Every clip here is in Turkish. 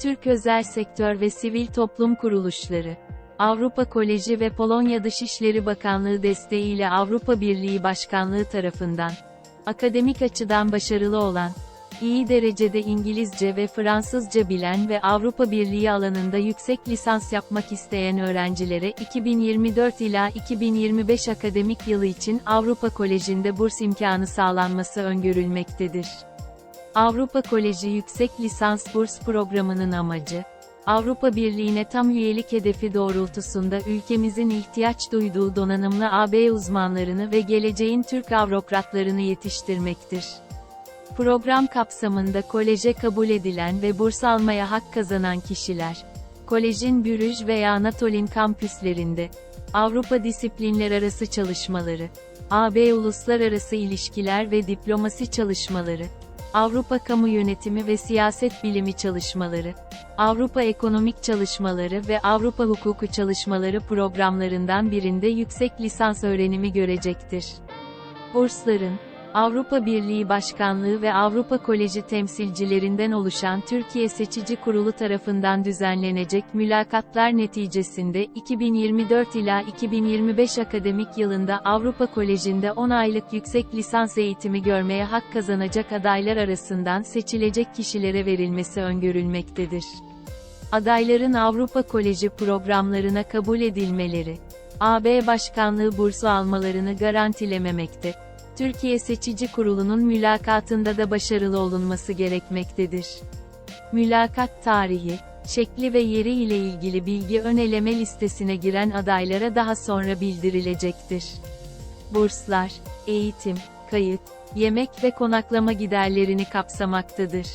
Türk özel sektör ve sivil toplum kuruluşları, Avrupa Koleji ve Polonya Dışişleri Bakanlığı desteğiyle Avrupa Birliği Başkanlığı tarafından, akademik açıdan başarılı olan, iyi derecede İngilizce ve Fransızca bilen ve Avrupa Birliği alanında yüksek lisans yapmak isteyen öğrencilere 2024 ila 2025 akademik yılı için Avrupa Koleji'nde burs imkanı sağlanması öngörülmektedir. Avrupa Koleji Yüksek Lisans Burs Programı'nın amacı, Avrupa Birliği'ne tam üyelik hedefi doğrultusunda ülkemizin ihtiyaç duyduğu donanımlı AB uzmanlarını ve geleceğin Türk avrokratlarını yetiştirmektir. Program kapsamında koleje kabul edilen ve burs almaya hak kazanan kişiler, kolejin Bürüj veya Anatolin kampüslerinde, Avrupa disiplinler arası çalışmaları, AB uluslararası ilişkiler ve diplomasi çalışmaları, Avrupa Kamu Yönetimi ve Siyaset Bilimi çalışmaları, Avrupa Ekonomik Çalışmaları ve Avrupa Hukuku Çalışmaları programlarından birinde yüksek lisans öğrenimi görecektir. Bursların, Avrupa Birliği Başkanlığı ve Avrupa Koleji temsilcilerinden oluşan Türkiye Seçici Kurulu tarafından düzenlenecek mülakatlar neticesinde 2024 ila 2025 akademik yılında Avrupa Koleji'nde 10 aylık yüksek lisans eğitimi görmeye hak kazanacak adaylar arasından seçilecek kişilere verilmesi öngörülmektedir. Adayların Avrupa Koleji programlarına kabul edilmeleri, AB Başkanlığı bursu almalarını garantilememekte. Türkiye Seçici Kurulu'nun mülakatında da başarılı olunması gerekmektedir. Mülakat tarihi, şekli ve yeri ile ilgili bilgi ön eleme listesine giren adaylara daha sonra bildirilecektir. Burslar, eğitim, kayıt, yemek ve konaklama giderlerini kapsamaktadır.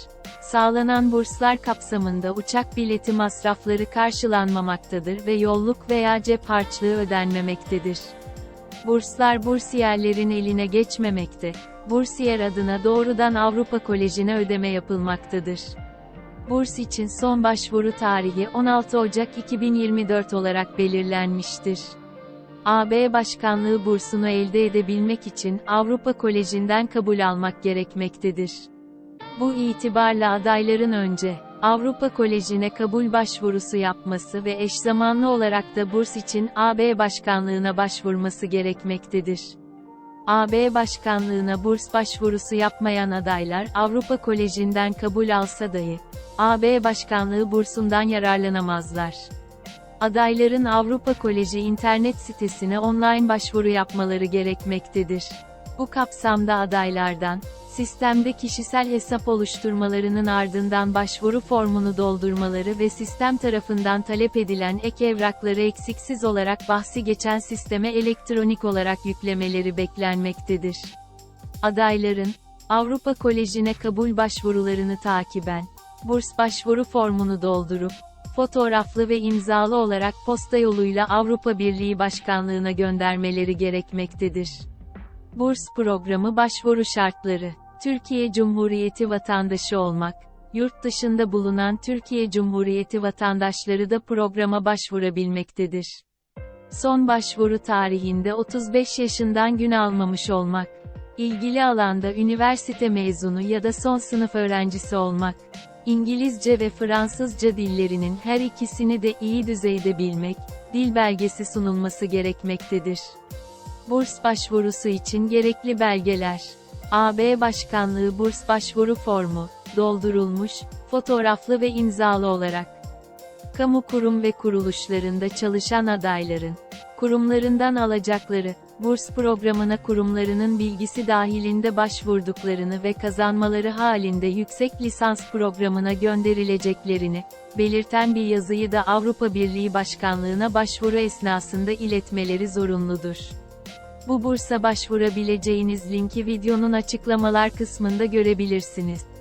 Sağlanan burslar kapsamında uçak bileti masrafları karşılanmamaktadır ve yolluk veya cep harçlığı ödenmemektedir. Burslar bursiyerlerin eline geçmemekte. Bursiyer adına doğrudan Avrupa Koleji'ne ödeme yapılmaktadır. Burs için son başvuru tarihi 16 Ocak 2024 olarak belirlenmiştir. AB Başkanlığı bursunu elde edebilmek için Avrupa Koleji'nden kabul almak gerekmektedir. Bu itibarla adayların önce Avrupa Koleji'ne kabul başvurusu yapması ve eş zamanlı olarak da burs için AB Başkanlığına başvurması gerekmektedir. AB Başkanlığına burs başvurusu yapmayan adaylar Avrupa Koleji'nden kabul alsa dahi AB Başkanlığı bursundan yararlanamazlar. Adayların Avrupa Koleji internet sitesine online başvuru yapmaları gerekmektedir. Bu kapsamda adaylardan, sistemde kişisel hesap oluşturmalarının ardından başvuru formunu doldurmaları ve sistem tarafından talep edilen ek evrakları eksiksiz olarak bahsi geçen sisteme elektronik olarak yüklemeleri beklenmektedir. Adayların, Avrupa Koleji'ne kabul başvurularını takiben, burs başvuru formunu doldurup, fotoğraflı ve imzalı olarak posta yoluyla Avrupa Birliği Başkanlığına göndermeleri gerekmektedir. Burs programı başvuru şartları Türkiye Cumhuriyeti vatandaşı olmak, yurt dışında bulunan Türkiye Cumhuriyeti vatandaşları da programa başvurabilmektedir. Son başvuru tarihinde 35 yaşından gün almamış olmak, ilgili alanda üniversite mezunu ya da son sınıf öğrencisi olmak, İngilizce ve Fransızca dillerinin her ikisini de iyi düzeyde bilmek, dil belgesi sunulması gerekmektedir. Burs başvurusu için gerekli belgeler AB Başkanlığı Burs Başvuru Formu, doldurulmuş, fotoğraflı ve imzalı olarak. Kamu kurum ve kuruluşlarında çalışan adayların, kurumlarından alacakları, burs programına kurumlarının bilgisi dahilinde başvurduklarını ve kazanmaları halinde yüksek lisans programına gönderileceklerini, belirten bir yazıyı da Avrupa Birliği Başkanlığına başvuru esnasında iletmeleri zorunludur. Bu bursa başvurabileceğiniz linki videonun açıklamalar kısmında görebilirsiniz.